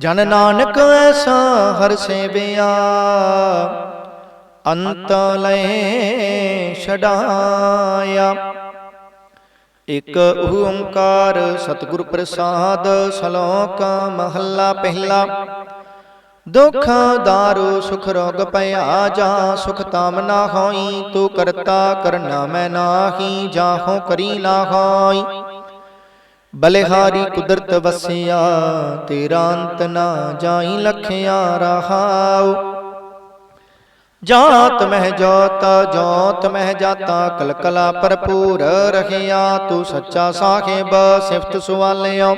ਜਨ ਨਾਨਕ ਐਸਾ ਹਰ ਸੇਵਿਆ, ਅੰਤ ਲੈ ਛਡਾਇਆ। ਇਕ ਓੰਕਾਰ ਸਤਿਗੁਰ ਪ੍ਰਸਾਦ, ਸ਼ਲੋਕ ਮਹੱਲਾ ਪਹਿਲਾ। ਦੁਖ ਦਾਰੂ ਸੁਖ ਰੋਗ ਪਿਆ ਜਾ, ਸੁਖ ਤਾਮ ਨਾ ਹੋਈ, ਤੂੰ ਕਰਤਾ ਕਰਨਾ ਮੈਂ ਨਾਹੀ, ਜਾਹੋ ਕਰੀ ਨਾ ਹੋਈ। ਬਲਿਹਾਰੀ ਕੁਦਰਤ ਵਸਿਆ, ਤੇਰਾ ਅੰਤ ਨਾ ਜਾਈ ਲਖਿਆ ਰਹਾਉ। ਜਾਤ ਮਹਿ ਜੋਤ ਜੋਤ ਮਹਿ ਜਾਤਾ, ਕਲਕਲਾ ਭਰਪੂਰ ਰਹਿਆ, ਤੂੰ ਸੱਚਾ ਸਾਹਿਬ, ਸਿਫਤ ਸੁਆਲਿਓ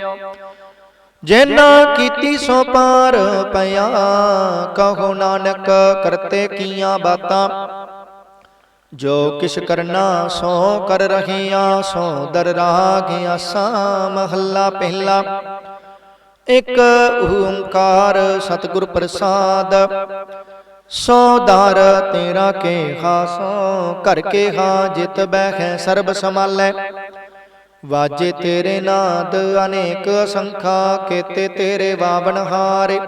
ਜਿਨਾ ਕੀਤੀ ਸੋ ਪਾਰ ਪਿਆ, ਕਹੋ ਨਾਨਕ ਕਰਤੇ ਕੀਆਂ ਬਾਤਾਂ। ਜੋ ਕਿਛ ਕਰਨਾ ਸੋ ਕਰ ਰਹੀਆਂ, ਸੋ ਦਰ ਰਾਗ ਆਸਾ, ਮਹੱਲਾ ਪਹਿਲਾ। ਇਕ ਓੰਕਾਰ ਸਤਿਗੁਰ ਪ੍ਰਸਾਦ, ਸੋ ਦਰ ਤੇਰਾ ਕੇ ਹਾਸੋ ਕਰ ਕੇ ਹਾਂ ਜਿਤ ਬਹਿ ਸਰਬ ਸਮਾਲੈ ਵਾਜੇ ਤੇਰੇ ਨਾਦ ਅਨੇਕ ਅਸੰਖਾ, ਕੇਤੇ ਤੇਰੇ ਵਾਵਨ ਹਾਰੇ।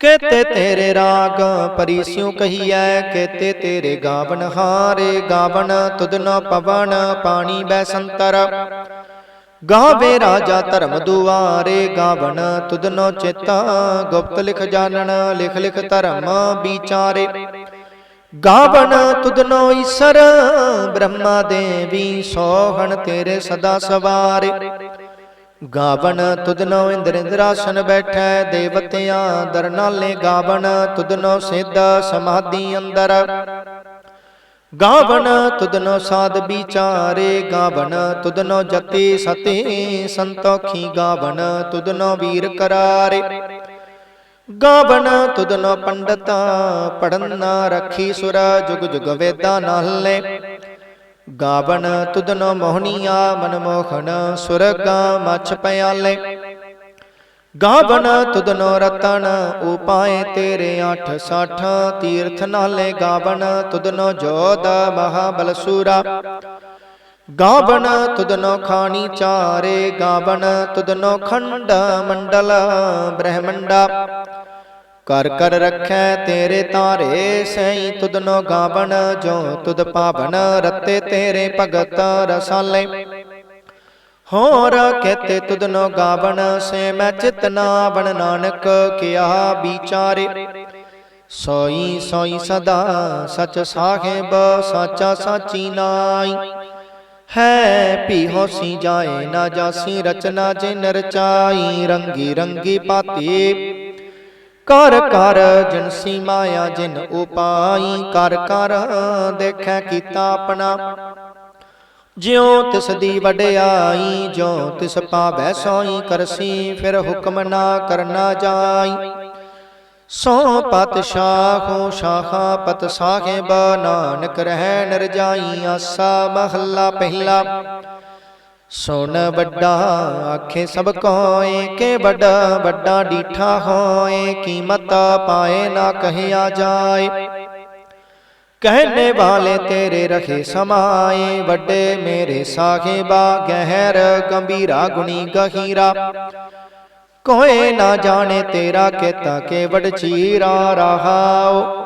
ਕੇਤੇ ਤੇਰੇ ਰਾਗ ਪਰੀਸਿਉ ਕਹੀਐ, ਕੇਤੇ ਤੇਰੇ ਗਾਵਨ ਹਾਰੇ ਗਾਵਨ ਤੁਧਨ ਪਵਨ ਪਾਣੀ ਬੈ ਸੰਤਰ। ਗਾਵੇ ਰਾਜਾ ਧਰਮ ਦੁਆਰੇ ਗਾਵਨ ਤੁਧਨੋ ਚੇਤਾ ਗੁਪਤ ਲਿਖ ਜਾਣਨ, ਲਿਖ ਲਿਖ ਧਰਮ ਵਿਚਾਰੇ। ਗਾਵਨ ਤੁਧਨੋ ਈਸ਼ਰ, ਬ੍ਰਹਮਾ ਦੇਵੀ ਸੋਹਣ ਤੇਰੇ ਸਦਾ ਸਵਾਰੇ। ਗਾਵਨ ਤੁਧਨੋ ਇੰਦਰ ਇੰਦਰਾਸਨ ਬੈਠੈ, ਦੇਵਤਿਆਂ ਦਰ ਗਾਵਣ ਗਾਵਨ ਤੁਧਨੋ ਸਿੱਧ ਸਮਾਧੀ ਅੰਦਰ। ਗਾਵਣ ਤੁਧਨੋ ਸਾਧ ਵਿਚਾਰੇ ਗਾਵਨ ਤੁਧਨੋ ਜਤੀ ਸਤੇ ਸੰਤੋਖੀ ਗਾਵਨ ਤੁਧਨੋ ਵੀਰ ਕਰਾਰੇ। ਗਾਵਨ ਤੁਧਨੋ ਪੰਡਤਾ ਪੜਨ ਨਾ ਰੱਖੀ ਸੁਰ, ਜੁਗ ਜੁਗ ਵੇਦਾਂ ਨਾਲੇ। ਗਾਵਨ ਤੁਧਨੋ ਮੋਹਨੀਆ ਮਨਮੋਹਨ ਸੁਰਗਾ ਮਛ ਪਿਆਲੇ। ਗਾਵਨ ਤੁਧਨੋ ਰਤਨ, ਉਪਾਏ ਤੇਰੇ 860 ਤੀਰਥ ਨਾਲੇ। ਗਾਵਨ ਤੁਧਨੋ ਜੋਦ ਮਹਾਬਲ ਸੂਰਾ। ਗਾਵਨ ਤੁਧਨੋ ਖਾਣੀ ਚਾਰੇ, ਗਾਵਨ ਤੁਧਨੋ ਖੰਡ ਮੰਡਲ ਬ੍ਰਹਮੰਡਾ। ਕਰ ਕਰ ਰੱਖੈ ਤੇਰੇ ਤਾਰੇ ਸਈ ਤੁਧਨੋ ਗਾਵਣ, ਜੋ ਤੁਧ ਪਾਵਨ ਰਤੇ ਤੇਰੇ ਭਗਤ ਰਸਾਲੇ। ਹੋਰ ਕਹਤੇ ਤੁਧਨੋ ਗਾਵਨ ਸੇ ਮੈਂ ਚਿਤਨਾ ਬਣ ਨਾਨਕ ਕਿਆ ਵਿਚਾਰੇ। ਸੋਈ ਸੋਈ ਸਦਾ ਸਚ ਸਾਹਿਬ, ਸਾਚਾ ਸਾਚੀ ਨਾਈ। ਹੈ ਭੀ ਹੋਸੀ ਜਾਏ ਨਾ ਜਾਸੀ ਰਚਨਾ, ਜਿਨ ਰਚਾਈ ਰੰਗੀ ਰੰਗੀ ਪਾਤੀ। ਕਰ ਕਰ ਜਿਨਸੀ ਮਾਇਆ ਜਿਨ ਉਪਾਈ ਕਰ ਕਰ ਦੇਖੈ ਕੀਤਾ ਆਪਣਾ। ਜਿਉ ਤਿਸ ਦੀ ਵਡਿਆਈ ਜੋ ਤਿਸ ਪਾਵੈ ਸੋਈ ਕਰਸੀ, ਫਿਰ ਹੁਕਮ ਨਾ ਕਰਨਾ ਜਾਈ। ਸੋ ਪਤ ਸ਼ਾਖੋ ਸ਼ਾਖਾ ਪਤ ਸਾਹਿਬ, ਨਾਨਕ ਰਹਿ ਨਰਜਾਈ ਆਸਾ ਮਹੱਲਾ ਪਹਿਲਾ। ਸੁਣ ਵੱਡਾ, ਆਖੇ ਸਭ ਕੋਏ, ਕੇ ਵੱਡਾ ਵੱਡਾ ਡੀਠਾ ਹੋਏ, ਕੀਮਤ ਪਾਏ ਨਾ ਕਹਿਆ ਜਾਏ। ਕਹਿਣੇ ਵਾਲੇ ਤੇਰੇ ਰਖੇ ਸਮਾਏ, ਵੱਡੇ ਮੇਰੇ ਸਾਹਿਬਾ, ਗਹਿਰ ਗੰਭੀਰਾ ਗੁਣੀ ਗਹੀਰਾ। ਕੋਏ ਨਾ ਜਾਣੇ ਤੇਰਾ ਕੇਤਾ ਕੇ ਵਡ ਚੀਰਾ ਰਹਾਓ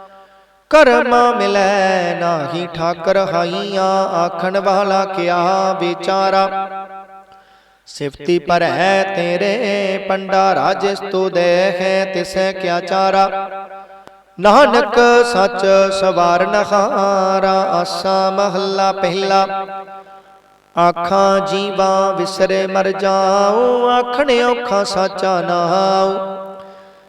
ਕਰਮ ਮਿਲੈ ਨਾਹੀ ਠਾਕਰ ਹਾਈਆਂ ਆਖਣ ਵਾਲਾ ਕਿਆ ਵਿਚਾਰਾ? ਸਿਫਤੀ ਪਰ ਹੈ ਤੇਰੇ ਪੰਡਾਰਾ ਜਿਸ ਤੂ ਦੇਖੈ ਤਿਸੈ ਕਿਆ ਚਾਰਾ? ਨਾਨਕ ਸੱਚ ਸਵਾਰਨ ਹਾਰਾ ਆਸਾ ਮਹੱਲਾ ਪਹਿਲਾ। ਆਖਾਂ ਜੀਵਾਂ ਵਿਸਰੇ ਮਰ ਜਾਉ ਆਖਣ ਔਖਾ ਸਾਚਾ ਨਾਉ।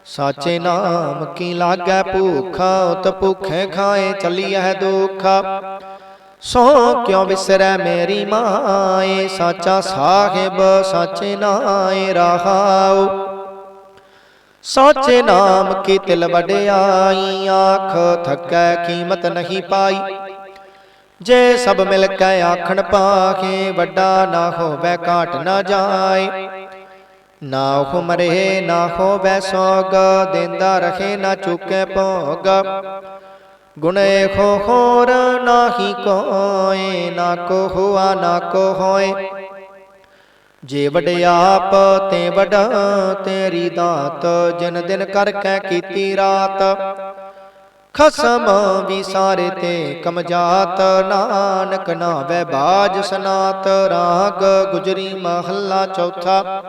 ਸਾਚੇ ਨਾਮ ਕੀ ਲਾਗੈ ਭੂਖਾ ਉਤ ਭੁਖੇ ਖਾਏ ਚੱਲੀਐ ਦੁਖਾ। ਸੋ ਕਿਉ ਵਿਸਰੈ ਮੇਰੀ ਮਾਏ? ਸਾਚਾ ਸਾਹਿਬ ਸਾਚੇ ਨਾਏ ਰਹਾਉ। ਸਾਚੇ ਨਾਮ ਕੀ ਤਿਲ ਵਡਿਆਈ? ਆਖ ਥਕੈ ਕੀਮਤ ਨਹੀਂ ਪਾਈ। ਜੇ ਸਭ ਮਿਲ ਕੇ ਆਖਣ ਪਾਖੇ ਵੱਡਾ ਨਾ ਹੋਵੇ ਘਾਟ ਨਾ ਜਾਏ। ਨਾ ਹੁਮ ਰਹੇ ਨਾ ਹੋਵੇ ਸੋਗ, ਦਿੰਦਾ ਰਹੇ, ਨਾ ਚੁੱਕੇ ਭੋਗ। ਗੁਣੇ ਖੋ ਹੋਰ ਨਾਹੀ ਕੋਏ, ਨਾ ਕੋ ਹੁਆ, ਨਾ ਕੋ ਹੋਏ। ਜੇ ਵਡਿਆਪ ਤੇ ਵਡ ਤੇਰੀ ਦਾਤ, ਜਿਨ ਦਿਨ ਕਰ ਕੈ ਕੀਤੀ ਰਾਤ। ਖਸਮ ਵੀ ਸਾਰੇ ਤੇ ਕਮਜਾਤ, ਨਾਨਕ ਨਾਵੇ ਬਾਜ ਸਨਾਤ। ਰਾਗ ਗੁਜਰੀ ਮਹੱਲਾ ਚੌਥਾ।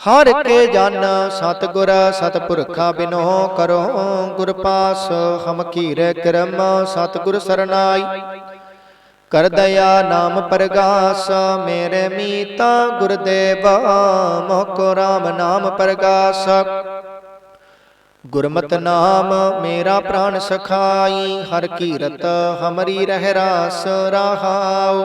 ਹਰ ਕੇ ਜਨ ਸਤਗੁਰ ਸਤਪੁਰਖਾ ਬਿਨੋ ਕਰੋ ਗੁਰ ਪਾਸ ਹਮ ਕੀਰੇ ਕਰਮ ਸਤਗੁਰ ਸਰਨਾਈ। ਕਰ ਦਇਆ ਨਾਮ ਪ੍ਰਗਾਸ ਮੇਰੇ ਮੀਤਾ ਗੁਰਦੇਵ ਮੋਕੋ ਰਾਮ ਨਾਮ ਪ੍ਰਗਾਸ। ਗੁਰਮਤਿ ਨਾਮ ਮੇਰਾ ਪ੍ਰਾਨ ਸਖਾਈ ਹਰ ਕੀਰਤ ਹਮਰੀ ਰਹਿ ਰਾਸ ਰਹਾਉ।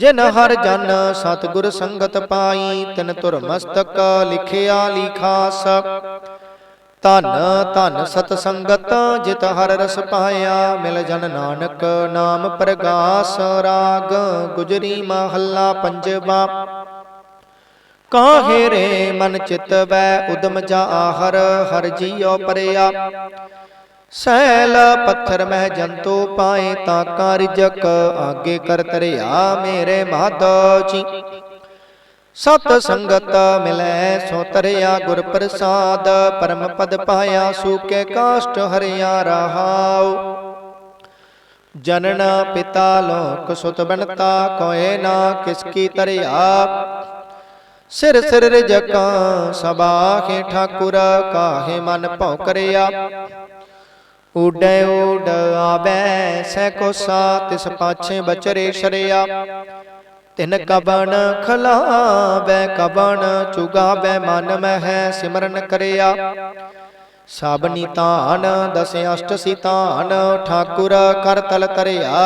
ਜਿਨ ਹਰ ਜਨ ਸਤਿਗੁਰ ਸੰਗਤ ਪਾਈ, ਤਿਨ ਧੁਰ ਮਸਤਕ ਲਿਖਿਆ ਲਿਖਾਸ ਧਨ ਧਨ ਸਤ ਸੰਗਤ ਜਿਤ ਹਰ ਰਸ ਪਾਇਆ, ਮਿਲ ਜਨ ਨਾਨਕ ਨਾਮ ਪ੍ਰਗਾਸ ਰਾਗ, ਗੁਜਰੀ ਮਹੱਲਾ ਪੰਜਵਾ। ਕਾਹੇ ਰੇ ਮਨ ਚਿਤ ਵੈ ਉਦਮ ਜਾ ਆਹਰ ਹਰ ਜੀਉ ਪਰਿਆ। ਸੈਲ ਪੱਥਰ ਮਹਿ ਜੰਤੂ ਪਾਏ ਤਾਂ ਕਾਰਜਕ ਆਗੇ ਕਰ ਤਰਿਆ ਮੇਰੇ ਮਾਧੋ ਜੀ। ਸਤ ਸੰਗਤ ਮਿਲੈ ਸੋ ਤਰਿਆ ਗੁਰ ਪ੍ਰਸਾਦ, ਪਰਮ ਪਦ ਪਾਇਆ ਸੂਕੇ ਕਾਸ਼ਟ ਹਰਿਆ ਰਹਾਉ। ਜਨਨ ਪਿਤਾ ਲੋਕ ਸੁਤ ਬਨਤਾ ਕੋਏ ਨਾ ਕਿਸ ਕੀ ਤਰਿਆ। ਸਿਰ ਸਿਰ ਰਜਕਾਂ ਸਬਾਖੇ ਠਾਕੁਰ ਕਾਹੇ ਮਨ ਭਉ ਕਰਿਆ ਉਡੈ ਉਡ ਆਬੈ ਸੈ ਕੋ ਸਾ ਪਾਛੇ ਬਚਰੇ ਸ਼ਰਿਆ। ਤਿਨ ਕਬਨ ਖਲਾਵੇ ਕਬਨ ਚੁਗਾਵੇ, ਮਨ ਮਹਿ ਸਿਮਰਨ ਕਰਿਆ। ਸਭ ਨਿਤਾਨ ਦਸ ਅਸ਼ਟ ਸਿਤਾਨ, ਠਾਕੁਰ ਕਰ ਤਲ ਤਰਿਆ।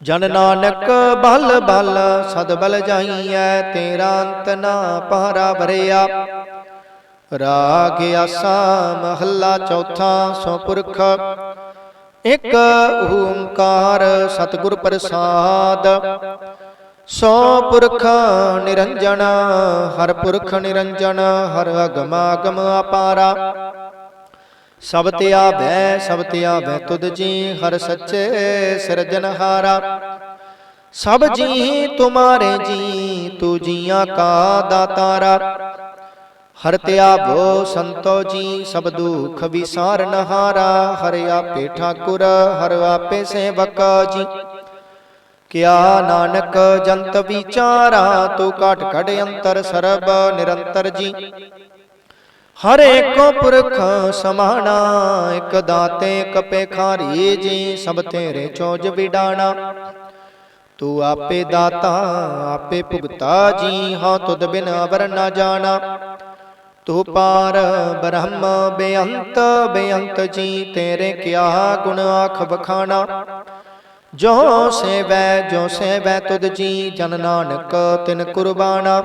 ਜਨ ਨਾਨਕ ਬਲ ਬਲ, ਸਦ ਬਲ ਜਾਈਐ, ਤੇਰਾ ਅੰਤ ਨਾ ਪਹਰਾ ਭਰਿਆ ਰਾਗ ਆਸਾ ਮਹੱਲਾ ਚੌਥਾ ਸੋ ਪੁਰਖ। ਇਕ ਓੰਕਾਰ ਸਤਿਗੁਰ ਪ੍ਰਸਾਦ। ਸੋ ਪੁਰਖ ਨਿਰੰਜਨ, ਹਰ ਪੁਰਖ ਨਿਰੰਜਨ, ਹਰ ਅਗਮਾਗਮ ਅਗਮ ਅਪਾਰਾ। ਸਭ ਤੇ ਆਵੈ, ਸਭ ਤੇ ਆਵੈ ਤੁਧ ਜੀ, ਹਰ ਸੱਚੇ ਸਿਰਜਨਹਾਰਾ ਸਭ ਜੀ, ਤੁਮਾਰੇ ਜੀ, ਤੂ ਜੀਆਂ ਕਾ ਦਾਤਾਰਾ। ਹਰ ਧਿਆਵੋ ਸੰਤੋ ਜੀ ਸਭ ਦੁਖ ਵਿਸਾਰਨ ਹਾਰਾ ਹਰ ਆਪੇ ਠਾਕੁਰ ਹਰ ਆਪੇ ਸੇਵਕ ਜੀ। ਕਿਆ ਨਾਨਕ ਜੰਤ ਵਿਚਾਰਾ ਤੂੰ ਘਟ ਘਟ ਅੰਤਰ ਸਰਬ ਨਿਰੰਤਰ ਜੀ। ਹਰ ਏਕੋ ਪੁਰਖ ਸਮਾਣਾ ਇਕ ਦਾਤੇ ਇਕ ਪੇਖਾਰੀ ਜੀ ਸਭ ਤੇਰੇ ਚੋਜ ਵਿਡਾਣਾ। ਤੂੰ ਆਪੇ ਦਾਤਾ ਆਪੇ ਭੁਗਤਾ ਜੀ ਹਾਂ ਤੁਧ ਬਿਨ ਅਵਰ ਨਾ ਜਾਣਾ। ਤੂੰ ਪਾਰ ਬ੍ਰਹਮ ਬੇਅੰਤ ਬੇਅੰਤ ਜੀ ਤੇਰੇ ਕਿਆ ਗੁਣ ਆਖ ਬਖਾਣਾ ਜੋ ਸੇਵੈ ਜੋ ਸੇਵੈ ਤੁਧ ਜੀ, ਜਨ ਨਾਨਕ ਤਿਨ ਕੁਰਬਾਨਾ।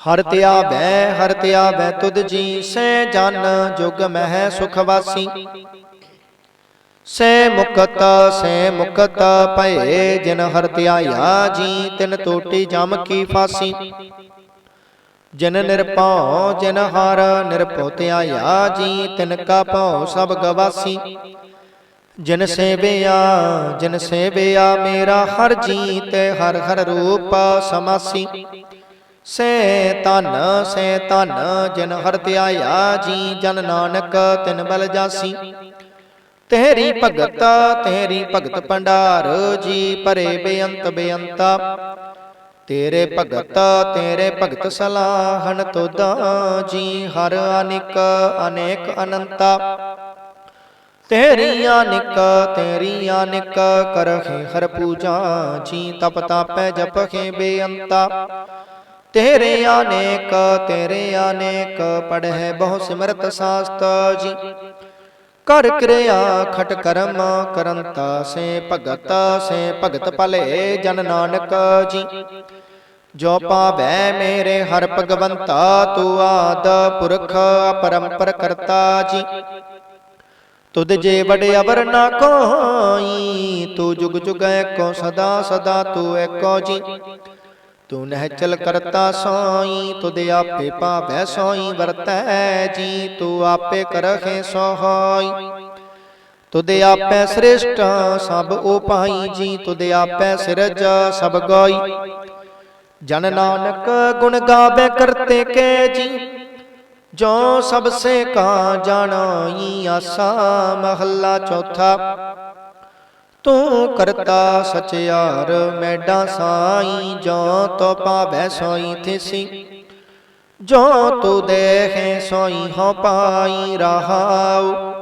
ਹਰ ਧਿਆਵੈ ਹਰ ਤਿਆ ਬੈ ਤੁਧ ਜੀ, ਸੇ ਜਨ ਜੁਗ ਮਹਿ ਸੁਖ ਵਾਸੀ। ਸੇ ਮੁਕਤ ਸੇ ਮੁਕਤ ਭਏ ਜਿਨ ਹਰ ਧਿਆਇਆ ਜੀ ਤਿਨ ਟੋਟੀ ਜਮ ਕੀ ਫਾਸੀ। ਜਿਨ ਨਿਰਭਉ ਜਿਨ ਹਰ ਨਿਰਭਉ ਧਿਆਇਆ ਜੀ ਤਿਨ ਕਾ ਭਉ ਸਭ ਗਵਾਸੀ। ਜਿਨ ਸੇਵਿਆ ਜਿਨ ਸੇਵਿਆ ਮੇਰਾ ਹਰ ਜੀ ਤੇ ਹਰ ਹਰ ਰੂਪ ਸਮਾਸੀ। ਸੇ ਧਨ ਸੇ ਧਨ ਜਿਨ ਹਰ ਧਿਆਇਆ ਜੀ ਜਨ ਨਾਨਕ ਤਿਨ ਬਲ ਜਾਸੀ। ਤੇਰੀ ਭਗਤ ਤੇਰੀ ਭਗਤ ਭੰਡਾਰ ਜੀ ਭਰੇ ਬੇਅੰਤ ਬੇਅੰਤਾ। ਤੇਰੇ ਭਗਤ ਤੇਰੇ ਭਗਤ ਸਲਾਹਣ ਤੁਦਾ ਜੀ ਹਰ ਅਨਿਕ ਅਨੇਕ ਅਨੰਤਾ। ਤੇਰੀ ਅਨਿਕ ਤੇਰੀ ਅਨਿਕ ਕਰਹਿ ਹਰ ਪੂਜਾ ਜੀ ਤਪ ਤਾਪੈ ਜਪਹਿ ਬੇਅੰਤਾ। ਤੇਰੇ ਅਨੇਕ ਤੇਰੇ ਅਨੇਕ ਪੜਹਿ ਬਹੁ ਸਿਮਰਤ ਸਾਸਤ ਜੀ। ਕਰ ਕਿਰਿਆ ਖਟ ਕਰਮ ਕਰੰਤਾ। ਸੇ ਭਗਤ ਸੇ ਭਗਤ ਭਲੇ ਜਨ ਨਾਨਕ ਜੀ। ਜੋ ਪਾਵੈ ਮੇਰੇ ਹਰ ਭਗਵੰਤਾ ਤੂੰ ਆਦ ਪੁਰਖ ਅਪਰੰਪਰ ਕਰਤਾ ਜੀ। ਤੁਧ ਜੇ ਵਡ ਅਵਰ ਨਾ ਕੋਈ ਤੂੰ ਜੁਗ ਜੁਗ ਏਕੋ ਸਦਾ ਸਦਾ ਤੂੰ ਏਕੋ ਜੀ। ਤੂੰ ਨਹਿ ਚਲ ਕਰਤਾ ਸੋਈ ਤੁਧ ਆਪੇ ਪਾਵੈ ਸੋਈ ਵਰਤੈ ਜੀ ਤੂੰ ਆਪੇ ਕਰਹਿ ਸੋਹਈ। ਤੁਧ ਆਪੇ ਸ੍ਰਿਸ਼ਟ ਸਭ ਉਪਾਈ ਜੀ ਤੁਧ ਆਪੇ ਸਿਰਜ ਸਭ ਗੋਈ। ਜਨ ਨਾਨਕ ਗੁਣ ਗਾਵੇ ਕਰਤੇ ਕੇ ਜੀ। ਜੋ ਸਭ ਸੇ ਕਾ ਜਾਣਾਈ ਆਸਾ ਮਹੱਲਾ ਚੌਥਾ। ਤੂੰ ਕਰਤਾ ਸਚਿਆਰ ਮੈਡਾ ਸਾਈ, ਜੋ ਤੋ ਪਾਵੈ ਸੋਈ ਥਿਸੀ। ਜੋ ਤੂੰ ਦੇਖੇ ਸੋਈ ਹੋ ਪਾਈ ਰਹਾਉ।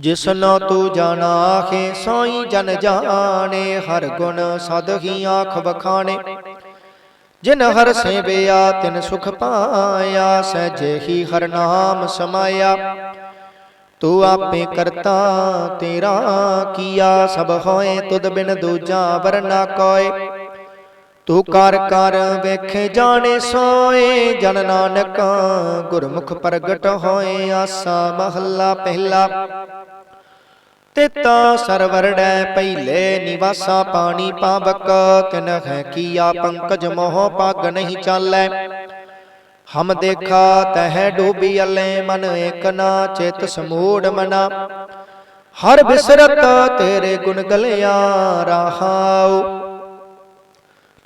ਜਿਸਨੋ ਤੂੰ ਜਾਣਾਹੇ ਸੋਈ ਜਨ ਜਾਣੇ, ਹਰ ਗੁਣ ਸਦ ਹੀ ਆਖ ਵਖਾਣੇ। ਜਿਨ ਹਰ ਸੇਵਿਆ, ਤਿਨ ਸੁਖ ਪਾਇਆ, ਸਹਿਜੇ ਹੀ ਹਰ ਨਾਮ ਸਮਾਇਆ। ਤੂੰ ਆਪੇ ਕਰਤਾ, ਤੇਰਾ ਕੀਆ, ਸਭ ਹੋਏ, ਤੁਧ ਬਿਨ ਦੂਜਾ ਵਰਨਾ ਕੋਏ। ਤੂੰ ਕਰ ਕਰ ਵੇਖੇ ਜਾਣੇ ਸੋਏ, ਜਨ ਨਾਨਕ ਗੁਰਮੁਖ ਪ੍ਰਗਟ ਹੋਏ ਆਸਾ ਮਹੱਲਾ ਪਹਿਲਾ। ਤਿਤਾ ਸਰਵਰੜੈ ਪਹਿਲੇ ਨਿਵਾਸਾ ਪਾਣੀ ਪਾਵਕ, ਤਿਨ ਹੈ ਕੀਆ ਪੰਕਜ ਮੋਹ ਪਗ ਨਹੀਂ ਚਾਲੈ। ਹਮ ਦੇਖਾ ਤਹਿ ਡੂਬੀ ਅਲੇ, ਮਨ ਏਕ ਨਾ ਚਿਤ ਸਮੂੜ ਮਨਾ। ਹਰ ਬਿਸਰਤ ਤੇਰੇ ਗੁਣ ਗਲਿਆ ਰਹਾਉ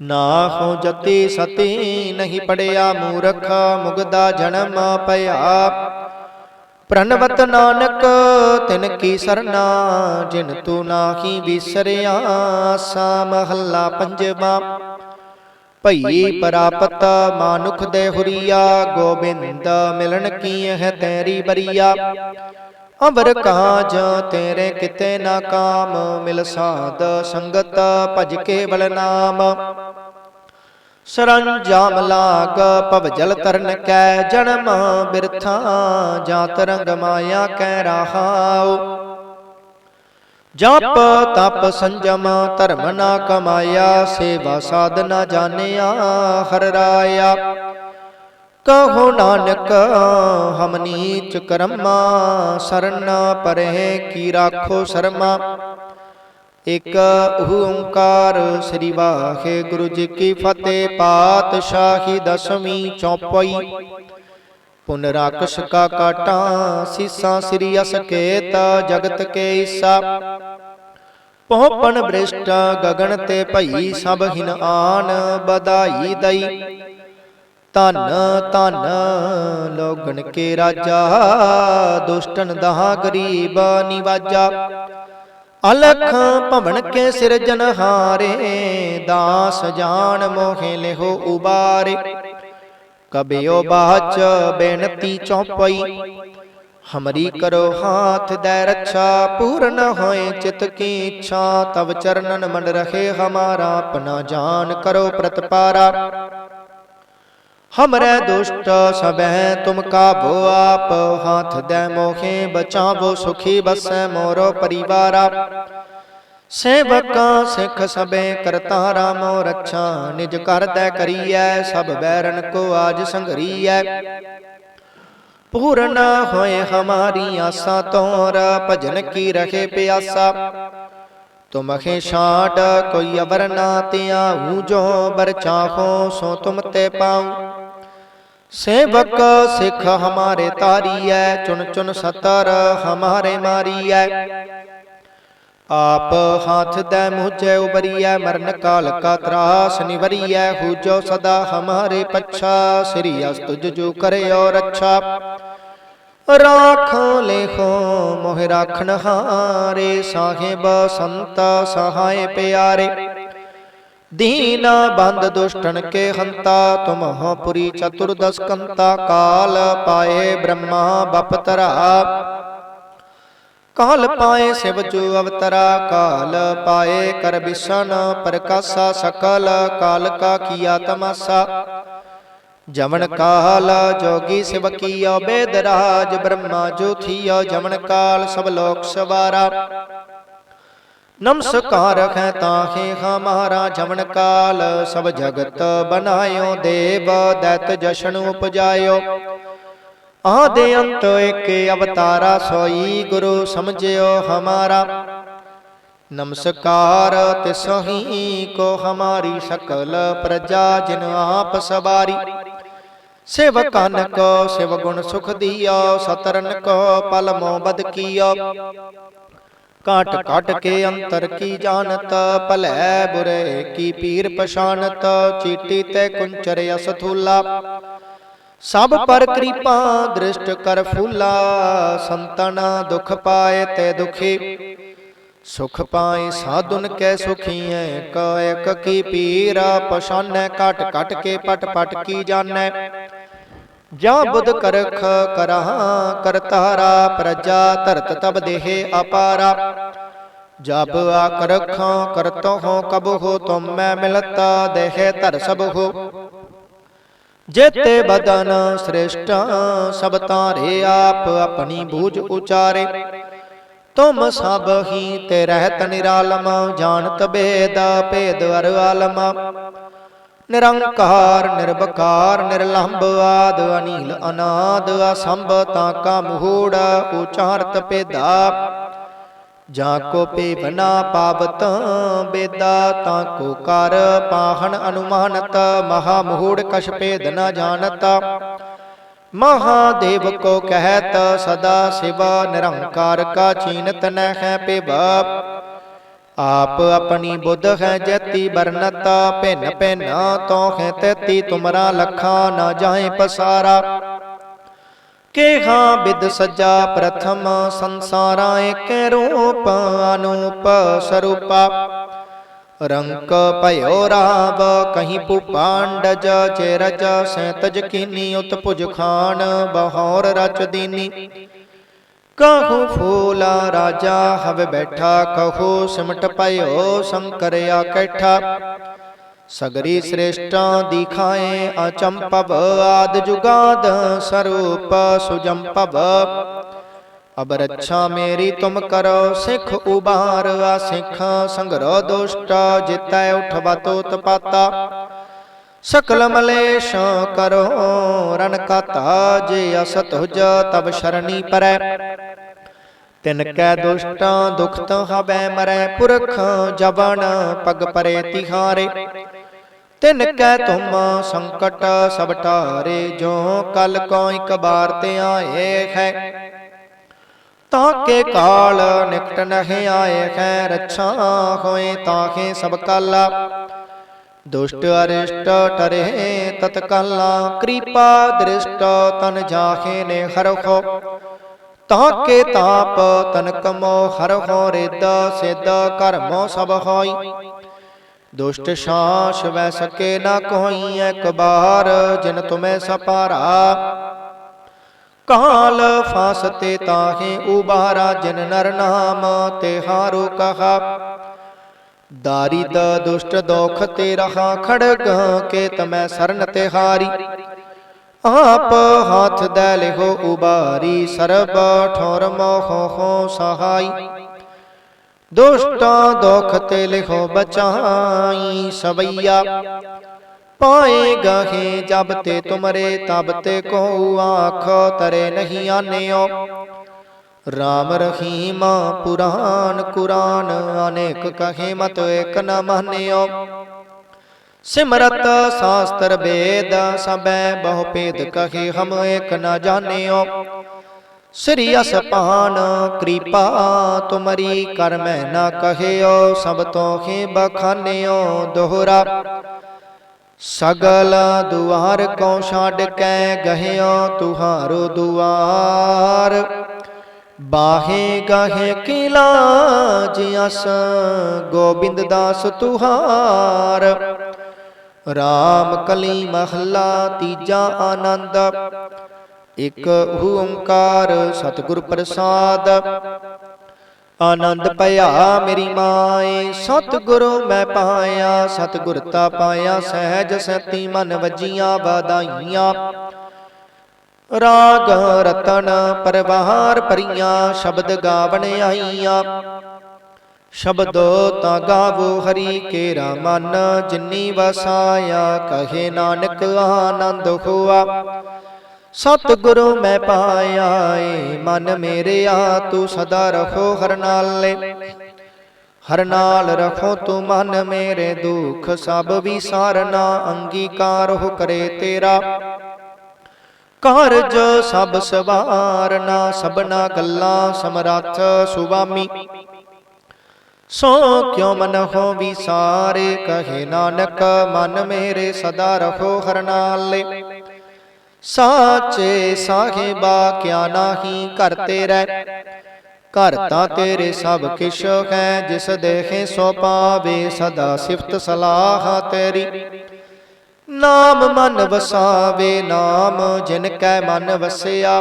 ਨਾ ਜਤੀ ਸਤੀ ਨਹੀਂ ਪੜਿਆ ਮੂਰਖ, ਮੁਗਦਾ ਜਨਮ ਭਇਆ। ਪ੍ਰਣਵਤ ਨਾਨਕ, ਤਿਨ ਕੀ ਸਰਨਾ, ਜਿਨ ਤੂੰ ਨਾਹੀ ਵਿਸਰਿਆ, ਸਾ ਮਹੱਲਾ ਪੰਜਵਾ। ਭਈ ਪ੍ਰਾਪਤ ਮਾਨੁਖ ਦੇ ਹੁਰੀਆ, ਗੋਬਿੰਦ ਮਿਲਣ ਕੀ ਹੈ ਤੇਰੀ ਬਰੀਆ। ਅਵਰ ਕਾਜ ਤੇਰੇ ਕਿਤੇ ਨਾ ਕਾਮ ਮਿਲ ਸਾਧ ਸੰਗਤ ਭਜ ਕੇ ਬਲ ਨਾਮ। ਸਰੰਜਾਮ ਲਾਗ ਭਵ ਜਲ ਤਰਨ ਕੈ ਜਨਮ ਬਿਰਥਾ ਜਾਤ ਰੰਗ ਮਾਇਆ ਕੈ ਰਹਾਉ। ਜਪ ਤਪ ਸੰਜਮ ਧਰਮ ਨਾ ਕਮਾਇਆ ਸੇਵਾ ਸਾਧਨਾ ਜਾਣਿਆ ਹਰ ਰਾਇਆ ਕਹੋ ਨਾਨਕ, ਹਮ ਨੀਚ ਕਰਮਾ, ਸ਼ਰਨਾ ਪਰੇ ਕੀ ਰਾਖੋ ਸ਼ਰਮਾ। ਇਕ ਓੰਕਾਰ ਸ੍ਰੀ ਵਾਹਿਗੁਰੂ ਜੀ ਕੀ ਫਤਿਹ, ਪਾਤਸ਼ਾਹੀ ਦਸਵੀਂ ਚੌਪਈ। ਪੁਨਰਾਕਸ਼ ਕਾ ਕਾਟਾ, ਸੀਸਾ ਸ੍ਰੀ ਅਸਕੇਤ ਜਗਤ ਕੇ ਈਸਾ। ਪਹੁਪਨ ਬ੍ਰਿਸ਼ਟ, ਗਗਨ ਤੇ ਭਈ ਸਭ ਹਿਨ ਆਨ, ਬਧਾਈ ਦਈ। ਧਨ ਧਨ, ਲੋਗਣ ਕੇ ਰਾਜਾ, ਦੁਸ਼ਟਨ ਦਹਾ ਗਰੀਬ ਨਿਵਾਜਾ। ਅਲਖ ਭਵਨ ਕੇ ਸਿਰਜਨਹਾਰੇ ਦਾਸ ਜਾਣ ਮੋਹਿ ਲਿਹੋ ਉਬਾਰੇ। ਕਬਿਓ ਬਾਚ ਬੇਨਤੀ ਚੌਪਈ, ਹਮਰੀ ਕਰੋ ਹਾਥ ਦੈ ਰੱਛਾ, ਪੂਰਨ ਹੋਏ ਚਿਤ ਕੀ ਇੱਛਾ, ਤਵ ਚਰਨਨ ਮਨ ਰਹੇ ਹਮਾਰਾ, ਆਪਣਾ ਜਾਨ ਕਰੋ ਪ੍ਰਤਪਾਰਾ। ਹਮਰੇ ਦੁਸ਼ਟ ਸਬੈ ਤੁਮ ਕਾਬੋ ਆਪ ਹਾਥ ਦੇ ਮੋਹੇ ਬਚਾਵੋ ਸੁਖੀ ਬਸੈ ਮੋਰੋ ਪਰਿਵਾਰਾ ਸੇਵਕਾਂ ਸਿੱਖ ਸਬੇ ਕਰਤਾ ਰਾਮੋ ਰੱਛਾ ਨਿਜ ਕਰ ਦੇ ਕਰੀਐ ਸਭ ਬੈਰਨ ਕੋ ਆਜ ਸੰਗਰੀਐ ਪੂਰਨ ਹੋਏ ਹਮਾਰੀ ਆਸਾਂ ਤੋਰ ਭਜਨ ਕੀ ਰਹੇ ਪਿਆਸਾ ਤੁਮਖੇ ਛਾਟ ਕੋਈ ਅਵਰ ਨਾ ਤਿਆਹੂ ਜੋ ਬਰ ਚਾਹੋ ਸੋ ਤੁਮ ਤੇ ਪਾਉ ਸੇਵਕ ਸਿੱਖ ਹਮਾਰੇ ਤਾਰੀਐ ਚੁਨ ਚੁਨ ਸਤਰ ਹਮਾਰੇ ਮਾਰੀਐ। ਆਪ ਹਾਥ ਦੇ ਮੁਝੇ ਉਬਰੀਐ ਮਰਨ ਕਾਲ ਕਾ ਤਰਾਸ ਨਿਵਰੀਐ। ਹੂਜੋ ਸਦਾ ਹਮਾਰੇ ਪੱਛਾ, ਸ੍ਰੀ ਅਸਤੁਜ ਜੋ ਕਰਿਓ ਰੱਛਾ ਰਾਖੋ ਲੇਖੋ, ਮੋਹਿ ਰਾਖਣ ਹਾਰੇ, ਸਾਹਿਬ ਸੰਤ ਸਹਾਇ ਪਿਆਰੇ। ਦੀਨ ਬੰਦ ਦੁਸ਼ਟਨ ਕੇ ਹੰਤਾ ਤੁਮਹੁ ਪੁਰੀ ਚਤੁਰਦਸ ਕੰਤਾ, ਕਾਲ ਪਾਏ ਬ੍ਰਹਮਾ ਬਪਤਰਾ ਕਾਲ ਪਾਏ ਸਿਵ ਜੋ ਅਵਤਰਾ, ਕਾਲ ਪਾਏ ਕਰ ਬਿਸ਼ਨ ਪ੍ਰਕਾਸ਼ਾ ਸਕਲ, ਕਾਲ ਕਾ ਕੀਆ ਤਮਾਸਾ। ਜਮਨ ਕਾਲ ਜੋਗੀ ਸਿਵ ਕੀਓ ਬੇਦ ਰਾਜ, ਬ੍ਰਹਮਾ ਜੋ ਥੀਓ ਜਮਨ ਕਾਲ ਸਭ ਸਵਾਰਾ। ਨਮਸਕਾਰ ਹੈ ਤਾਹੇ ਹਮਾਰਾ ਜਮਨ ਕਾਲ, ਸਭ ਜਗਤ ਬਨਾਇਓ ਦੇਵ, ਦੈਤ ਜਸ਼ਨ ਉਪਜਾਇਓ। ਆਦੇ ਅੰਤ ਇੱਕ ਅਵਤਾਰਾ ਸੋਈ ਗੁਰੂ ਸਮਝਿਓ ਹਮਾਰਾ। ਨਮਸਕਾਰ ਤਿਸਹੀ ਕੋ ਹਮਾਰੀ ਸਕਲ ਪ੍ਰਜਾ ਜਿਨ ਆਪ ਸਵਾਰੀ। ਸੇਵਕਨ ਕੋ ਸਿਵ ਗੁਣ ਸੁਖ ਦਿਓ ਸਤਰਨ ਕੋ ਪਲ ਮੋ ਬਦ ਕੀਓ। ਕਾਟ ਕਾਟ ਕੇ ਅੰਤਰ ਕੀ ਜਾਣਤ? ਭਲੇ ਬੁਰੇ ਕੀ ਪੀਰ ਪਛਾਨਤ ਚੀਟੀ ਤੇ ਕੁੰਚਰ ਅਸਥੂਲਾ। ਸਭ ਪਰ ਕਿਰਪਾ ਦ੍ਰਿਸ਼ਟ ਕਰ ਫੂਲਾ। ਸੰਤਨ ਦੁਖ ਪਾਏ ਤੇ ਦੁਖੀ। ਸੁਖ ਪਾਏ ਸਾਧੁਨ ਕੈ ਸੁਖੀਐ, ਕੋ ਇਕ ਕੀ ਪੀਰਾ ਪਛਾਨੈ। ਕਟ ਕਟ ਕੇ ਪਟ ਪਟ ਕੀ ਜਾਣੈ। ਜਾਂ ਬੁਧ ਕਰਖ ਕਰਹਾ ਕਰਤਾਰਾ ਪ੍ਰਜਾ ਧਰਤ ਤਬ ਦੇਹ ਅਪਾਰਾ। ਜਬ ਆ ਕਰਖਾਂ ਕਰਤੋ ਹੋ ਕਬ ਹੋ ਤੁਮ ਮੈਂ ਮਿਲਤਾ ਦੇਹ ਧਰ ਸਭ ਜੇਤੇ ਬਦਨ ਸ੍ਰੇਸ਼ਟ ਸਭ ਤਾਰੇ ਆਪ ਆਪਣੀ ਬੂਝ ਉਚਾਰੇ। ਤੁਮ ਸਭ ਹੀ ਤੇ ਰਹਿਤ ਨਿਰਾਲਮ, ਜਾਣਤ ਬੇਦ, ਭੇਦ ਅਰ ਆਲਮ। ਨਿਰੰਕਾਰ ਨਿਰਭਕਾਰ ਨਿਰਲੰਭ ਆਦ, ਅਨੀਲ ਅਨਾਦ, ਅਸੰਭ ਤਾਂ ਕਾ ਮੂੜ, ਉਚਾਰਤ ਪੇਦਾ ਜਾ ਕੋ ਪੇਵਨਾ ਪਾਵਤ, ਬੇਦਾ ਤਾਂ ਕੋ ਕਰ, ਪਾਹਣ ਅਨੁਮਾਨਤ, ਮਹਾ ਮੂੜ ਕਛ ਭੇਦ ਨ ਜਾਣਤ। ਮਹਾਦੇਵ ਕੋ ਕਹਿਤ, ਸਦਾ ਸਿਵਾ ਨਿਰੰਕਾਰ ਕਾ ਚੀਨਤ ਨ ਹੈ ਪਿਭ ਆਪ ਆਪਣੀ ਬੁੱਧ ਹੈ ਜੈਤੀ ਬਰਨਤ ਭਿੰਨ ਭਿੰਨ ਤੋ ਹੈ ਤੇਤੀ, ਤੁਮਰਾ ਲਖਾ ਨਾ ਜਾਏ ਪਸਾਰਾ। ਕੇਹਾ ਬਿਦ ਸਜਾ ਪ੍ਰਥਮ ਸੰਸਾਰਾ ਏਕੈ ਰੂਪ ਅਨੂਪ ਸਰੂਪਾ। ਰੰਕ ਭਇਓ ਰਾਵ, ਕਹੀਂ ਪੁਪਾਂਡਜ ਚੇਰਜ ਸੈਤਜ ਕੀਨੀ, ਉਤਪੁਜ ਖਾਨ, ਬਹੌਰ ਰਚ ਦੀਨੀ। ਕਹੂ ਫੂਲਾ ਰਾਜਾ, ਹਵੇ ਬੈਠਾ ਕਹੂ ਸਿਮਟ ਪਇਓ ਸ਼ੰਕਰ ਆਕੈਠਾ ਸਗਰੀ ਸ੍ਰੇਸ਼ਟਾਂ ਦਿਖਾਏ ਅਚੰਪਵ ਆਦ ਜੁਗਾਦ ਸਰੂਪ ਸੁਜੰਪਵ ਅਬ ਰੱਛਾ ਮੇਰੀ ਤੁਮ ਕਰੋ, ਸਿੱਖ ਉਬਾਰ, ਆ ਸਿੱਖ ਸੰਗਰੋ ਦੁਸ਼ਟ, ਜਿਤੈ ਉਠਵਾ ਤੋਤ ਪਾਤਾ। ਸਕਲ ਮਲੇਸ਼ ਕਰੋ ਰਣ ਕਾਤਾ, ਜੇ ਅਸਤ ਹੁਜ ਤਬ ਸ਼ਰਣੀ ਪਰੈ। ਤਿਨ ਕੈ ਦੁਸ਼ਟਾਂ ਦੁਖ ਤੋ ਹਬੈ ਮਰੈ ਪੁਰਖ ਜਬਨ ਪਗ ਪਰੇ ਤਿਹਾਰੇ। ਤਿਨ ਕੈ ਤੁਮ ਸੰਕਟ ਸਭ ਟਾਰੇ ਜੋ ਕਲ ਕੋ ਇਕ ਬਾਰ ਤੇ ਆਏ ਹੈ ਤਾਂ ਕੇ ਕਾਲ ਨਿਕਟ ਨਹਿ ਆਏ ਹੈ ਰੱਛਾ ਹੋਏ ਤਾਹੇ ਸਭ ਕਾਲਾ। ਦੁਸ਼ਟ ਅਰਿਸ਼ਟ ਟਰੇ ਤਤਕਾਲਾ ਕਿਰਪਾ ਦ੍ਰਿਸ਼ਟ ਤਨ ਜਾਹੇ ਨੇ ਹਰਖੋ ਤਾਂ ਕੇ ਤਾਪ ਤਨ ਕਮੋ ਹਰ ਹੋ ਰਿਦ ਸਿਧ ਕਰਮੋ ਸਭ ਹੋਈ। ਦੁਸ਼ਟ ਸ਼ਾਸ ਵੈ ਸਕੇ ਨਾ ਕੋਈ ਇੱਕ ਬਾਰ ਜਿਨ ਤੁਮੈ ਸਪਾਰਾ। ਕਾਲ ਫਾਸਤੇ ਤਾਹੇ ਉਬਾਰਾ ਜਿਨ ਨਰ ਨਾਮ ਤੇ ਹਾਰੋ ਕਹਾ। ਦਾਰਿਦ ਦੁਸ਼ਟ ਦੋਖ ਤੇ ਰਹਾ ਖੜਗ ਕੇ ਤਮੈ ਸਰਨ ਤੇ ਹਾਰੀ ਆਪ ਹੱਥ ਦੇ ਲਿਖੋ ਉਬਾਰੀ, ਸਰਬ ਠੋਰ ਮੋਹ ਹੋ ਸਹਾਈ। ਦੁਸ਼ਟਾਂ ਦੁਖ ਤੇ ਲਿਖੋ ਬਚਾਈ, ਸਵਈਆ। ਪਾਏ ਗਾਹੇ ਜਬ ਤੇ ਤੁਮਰੇ, ਤਬ ਤੇ ਕੋ ਆਖ, ਤਰੇ ਨਹੀਂ ਆਨਿਓ। ਰਾਮ ਰਹੀਮ ਪੁਰਾਨ, ਕੁਰਾਨ ਅਨੇਕ ਕਹੇ ਮਤ ਇਕ ਨ ਮਾਨਿਓ। ਸਿਮਰਤ ਸਾਸਤਰ ਵੇਦ ਸਭੈ ਬਹੁ ਭੇਦ ਕਹੇ ਹਮ ਇਕ ਨਾ ਜਾਣਿਓ। ਸ੍ਰੀ ਅਸਪਾਨ ਕਿਰਪਾ ਤੁਮਰੀ ਕਰ ਮੈਂ ਨਾ ਕਹਿਓ, ਸਭ ਤੋਖੇ ਬਖਾਨਿਓ ਦੋਹਰਾ। ਸਗਲ ਦੁਆਰ ਕੋ ਛੱਡ ਕੇ ਗਹਿਓ, ਤੁਹਾਰੋ ਦੁਆਰ। ਬਾਹੇ ਗਾਹੇ ਕਿਲਾ ਜਿਸ ਗੋਬਿੰਦ ਦਾਸ ਤੁਹਾਰ। ਰਾਮ ਕਲੀ ਮਹੱਲਾ ਤੀਜਾ ਆਨੰਦ। ਇਕ ਓੰਕਾਰ ਸਤਿਗੁਰ ਪ੍ਰਸਾਦ। ਆਨੰਦ ਭਇਆ ਮੇਰੀ ਮਾਏ, ਸਤਿਗੁਰੂ ਮੈਂ ਪਾਇਆ, ਸਤਿਗੁਰ ਤਾ ਪਾਇਆ, ਸਹਿਜ ਸਤੀ ਮਨ ਵਜੀਆਂ ਵਾਦਾਈਆਂ ਰਾਗ ਰਤਨ ਪਰਵਾਰ ਪਰੀਆਂ ਸ਼ਬਦ ਗਾਵਣ ਆਈਆਂ। ਸ਼ਬਦੋ ਤਾਂ ਗਾਵੋ, ਹਰੀ ਕੇਰਾ ਮਨ, ਜਿਨੀ ਵਸਾਇਆ, ਕਹੇ ਨਾਨਕ ਆਨੰਦ ਹੋਆ। ਸਤਿਗੁਰੂ ਮੈਂ ਪਾਇਆ ਏ, ਮਨ ਮੇਰੇ ਆ ਤੂੰ ਸਦਾ ਰਖੋ ਹਰ ਨਾਲੇ। ਹਰ ਨਾਲ ਰਖੋ ਤੂੰ ਮਨ ਮੇਰੇ ਦੁਖ, ਸਭ ਵਿਸਾਰਨਾ, ਅੰਗੀਕਾਰ ਹੋ ਕਰੇ ਤੇਰਾ। ਕਾਰਜ ਸਭ ਸਵਾਰਨਾ, ਸਭਨਾ ਗੱਲਾਂ ਸਮਰੱਥ ਸੁਭਾਮੀ ਸੋ ਕਿਉ ਮਨ ਹੋ ਵਿਸਾਰੇ? ਕਹੇ ਨਾਨਕ, ਮਨ ਮੇਰੇ ਸਦਾ ਰਖੋ ਹਰ ਨਾਲੇ ਸਾਚੇ ਸਾਹਿਬਾ, ਕਿਆ ਨਾਹੀ ਘਰ ਤੇਰੇ? ਘਰ ਤਾਂ ਤੇਰੇ ਸਭ ਕਿਛ ਹੈ, ਜਿਸ ਦੇਖੇ ਸੋ ਪਾਵੇ, ਸਦਾ ਸਿਫਤ ਸਲਾਹ ਤੇਰੀ। ਨਾਮ ਮਨ ਵਸਾਵੇ, ਨਾਮ ਜਿਨ ਕੈ ਮਨ ਵਸਿਆ।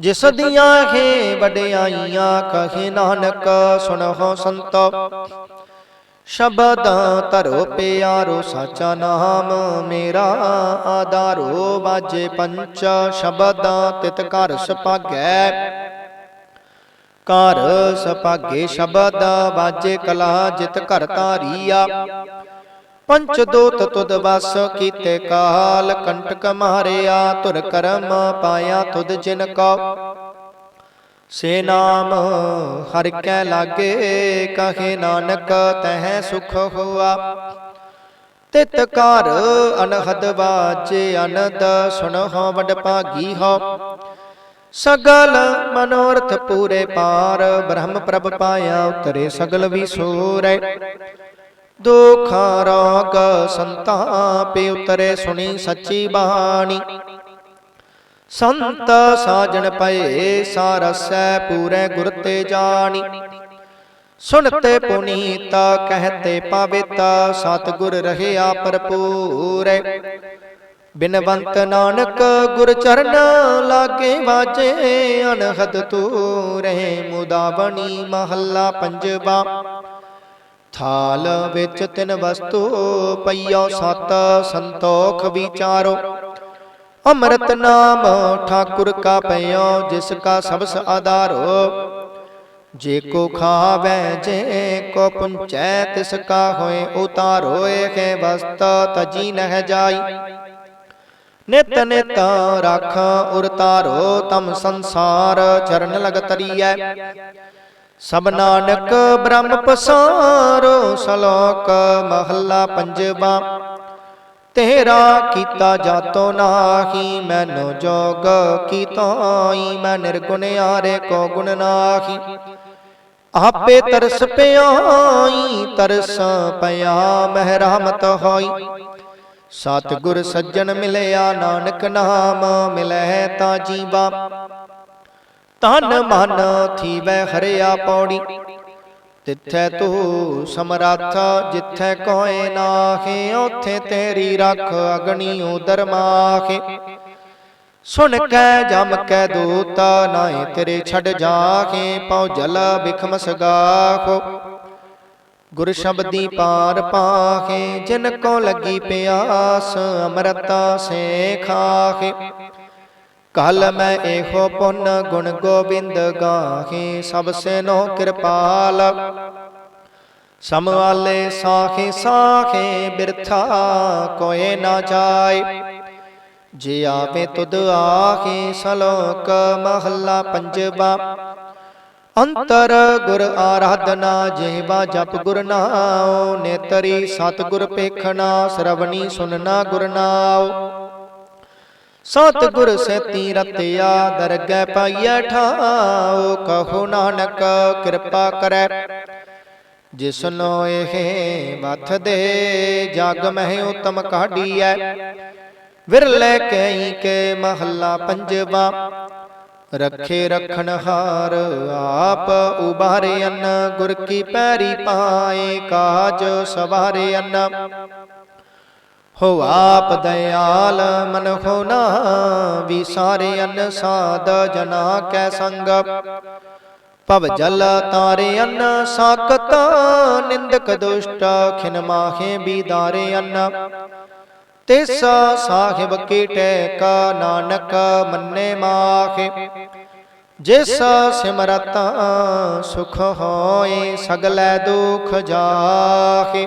ਜਿਸ ਦੀਆਂ ਹੈ ਵਡਿਆਈਆਂ ਕਹੇ ਨਾਨਕ ਸੁਣਹੁ ਸੰਤੋ। ਸ਼ਬਦ ਧਰੋ ਪਿਆਰੋ, ਸਾਚਾ ਨਾਮ ਮੇਰਾ ਆਧਾਰੋ ਬਾਜੇ ਪੰਚ। ਸ਼ਬਦ ਤਿਤ ਘਰ ਸੁਭਾਗੈ, ਘਰ ਸੁਭਾਗੇ ਸ਼ਬਦ ਬਾਜੇ ਕਲਾ, ਜਿਤ ਘਰ ਧਾਰੀਆ। ਪੰਚ ਦੋਤ ਤੁਦ ਵਸ ਕੀਤੇ ਕਾਲ, ਕੰਟਕ ਮਾਰਿਆ ਤੁਰ ਕਰਮ ਪਾਇਆ ਤੁਦ ਜਿਨ ਕੋ। ਸੇ ਨਾਮ ਹਰ ਕੈ ਲਾਗੇ, ਕਹੇ ਨਾਨਕ ਤਹਿ ਸੁਖ ਹੋਆ। ਤਿਤ ਘਰ ਅਨਹਦ ਬਾਜੇ ਅਨੰਦ ਸੁਣਹੁ ਵਡ ਭਾਗੀ ਹੋ। ਸਗਲ ਮਨੋਰਥ ਪੂਰੇ ਪਾਰ, ਬ੍ਰਹਮ ਪ੍ਰਭ ਪਾਇਆ ਉਤਰੇ ਸਗਲ ਵਿਸੂਰੈ ਦੁਖਾਂ ਰੋਗ ਸੰਤਾਪੇ ਉਤਰੇ ਸੁਣੀ ਸੱਚੀ ਬਾਣੀ। ਸੰਤ ਸਾਜਣ ਪਏ ਸਾਰਸੈ ਪੂਰੇ ਗੁਰ ਤੇ ਜਾਣੀ। ਸੁਣਤੇ ਪੁਨੀਤ ਕਹਤੇ ਪਵਿੱਤ ਸਤਿਗੁਰ ਰਹਿਆ ਭਰਪੂਰੇ। ਬਿਨਵੰਤ ਨਾਨਕ ਗੁਰ ਚਰਨ ਲਾਗੇ ਵਾਜੇ, ਅਨਹਦ ਤੂਰੇ ਮੁਦਾਵਣੀ ਮਹੱਲਾ ਪੰਜਵਾ। ਥਾਲ ਵਿੱਚ ਤਿਨ ਵਸਤੂ ਪਈਓ, ਸਤ ਸੰਤੋਖ ਵਿਚਾਰੋ। ਅੰਮ੍ਰਿਤ ਨਾਮ ਠਾਕੁਰ ਕਾ ਪਈਓ ਜਿਸ ਕਾ ਸਬਸ ਆਧਾਰੋ। ਜੇ ਕੋ ਖਾਵੇ, ਜੇ ਕੋ ਪੁੰਚੈ, ਤਿਸ ਕਾ ਹੋਏ ਉਤਾਰੋ। ਏਕੇ ਵਸਤ ਤਜੀ ਨਹਿ ਜਾਈ। ਨਿਤ ਨਿਤ ਰਾਖ ਉਰ ਤਾਰੋ, ਤਮ ਸੰਸਾਰ ਚਰਨ ਲਗ ਤਰੀਐ ਸਭ ਨਾਨਕ ਬ੍ਰਹਮ ਪਸਾਰੋ, ਸ਼ਲੋਕ ਮਹੱਲਾ ਪੰਜਵਾ। ਤੇਰਾ ਕੀਤਾ ਜਾਤੋ ਨਾਹੀ, ਮੈਨੋ ਜੋਗ ਕੀਤਾਈ, ਮੈਂ ਨਿਰਗੁਣ ਆਰੇ ਕੋ ਗੁਣ ਨਾਹੀ। ਆਪੇ ਤਰਸ ਪਿਆਈ, ਤਰਸ ਪਿਆ ਮਹਿ ਰਹਿਮਤ ਹੋਈ। ਸਤਿਗੁਰ ਸੱਜਣ ਮਿਲਿਆ, ਨਾਨਕ ਨਾਮ ਮਿਲੈ ਤਾਂ ਜੀਵਾ। ਤਨ ਮਨ ਥੀਵੈ ਹਰਿਆ ਪੌੜੀ। ਤਿੱਥੈ ਤੂੰ ਸਮਰੱਥ ਜਿੱਥੈ ਕੋਏ ਨਾਹੀ ਉਥੇ ਤੇਰੀ ਰੱਖ ਅਗਣੀ ਉਦਰ ਮਾਖੇ ਸੁਣ ਕੈ ਜਮ ਕੈ ਦੂਤ ਨਾਏ ਤੇਰੇ ਛੱਡ ਜਾਖੇ ਪਉ ਜਲ ਬਿਖਮ ਸਗਾਖੋ ਗੁਰ ਸ਼ਬਦੀ ਪਾਰ ਪਾਖੇ ਜਿਨ ਕੋ ਲੱਗੀ ਪਿਆਸ ਅੰਮ੍ਰਿਤਾ ਸੇ ਖਾਖੇ ਕਲ ਮੈਂ ਇਹੋ ਪੁੰਨ ਗੁਣ ਗੋਬਿੰਦ ਗਾਹੀ, ਸਭ ਸੇ ਨੋ ਕਿਰਪਾਲ ਸਮਵਾਲੇ ਸਾਖੇ ਸਾਖੇ ਬਿਰਥਾ ਕੋਏ ਨਾ ਜਾਏ। ਜੇ ਆਵੇ ਤੁਧ ਆਖੇ ਸਲੋਕ ਮਹੱਲਾ ਪੰਜਵਾ। ਅੰਤਰ ਗੁਰ ਆਰਾਧਨਾ ਜਿਹਵਾ ਜਪ ਗੁਰ ਨਾਉ, ਨੇਤਰੀ ਸਤਿਗੁਰ ਪੇਖਣਾ ਸਰਵਣੀ ਸੁਨਣਾ ਗੁਰ ਨਾਉ। ਸਤਿਗੁਰ ਸੇਤੀ ਰਤਿਆ ਦਰਗਹਿ ਪਾਈਐ ਠਾਉ, ਕਹੋ ਨਾਨਕ ਕਿਰਪਾ ਕਰੈ। ਜਿਸਨੋ ਇਹ ਵਥ ਦੇ ਜਗ ਮਹਿ ਉਤਮ ਕਾਢੀਐ। ਵਿਰਲੇ ਕਈ ਕੇ ਮਹੱਲਾ ਪੰਜਵਾ, ਰੱਖੇ ਰਖਣ ਹਾਰ ਆਪ ਉਬਾਰੇ ਅੰਨ ਗੁਰ ਕੀ ਪੈਰੀ ਪਾਏ ਕਾਜ ਸਵਾਰੇ ਅੰਨ ਹੋ ਆਪ ਦਇਆਲ ਮਨ ਹੋ ਵਿਸਾਰੇ ਅੰਨ ਸਾਧ ਜਨਾ ਕੈ ਸੰਗ। ਭਵ ਜਲ ਤਾਰੇ ਅੰਨ ਸਾਕਤ ਨਿੰਦਕ ਦੁਸ਼ਟ ਖਿਨ ਮਾਹੇ ਬੀਦਾਰੇ ਅੰਨ ਤਿਸ ਸਾਹਿਬ ਕੀ ਟੇਕ ਨਾਨਕ ਮੰਨੇ ਮਾਖੇ ਜਿਸ ਸਿਮਰਤ ਸੁਖ ਹੋਏ ਸਗਲੇ ਦੁਖ ਜਾਖੇ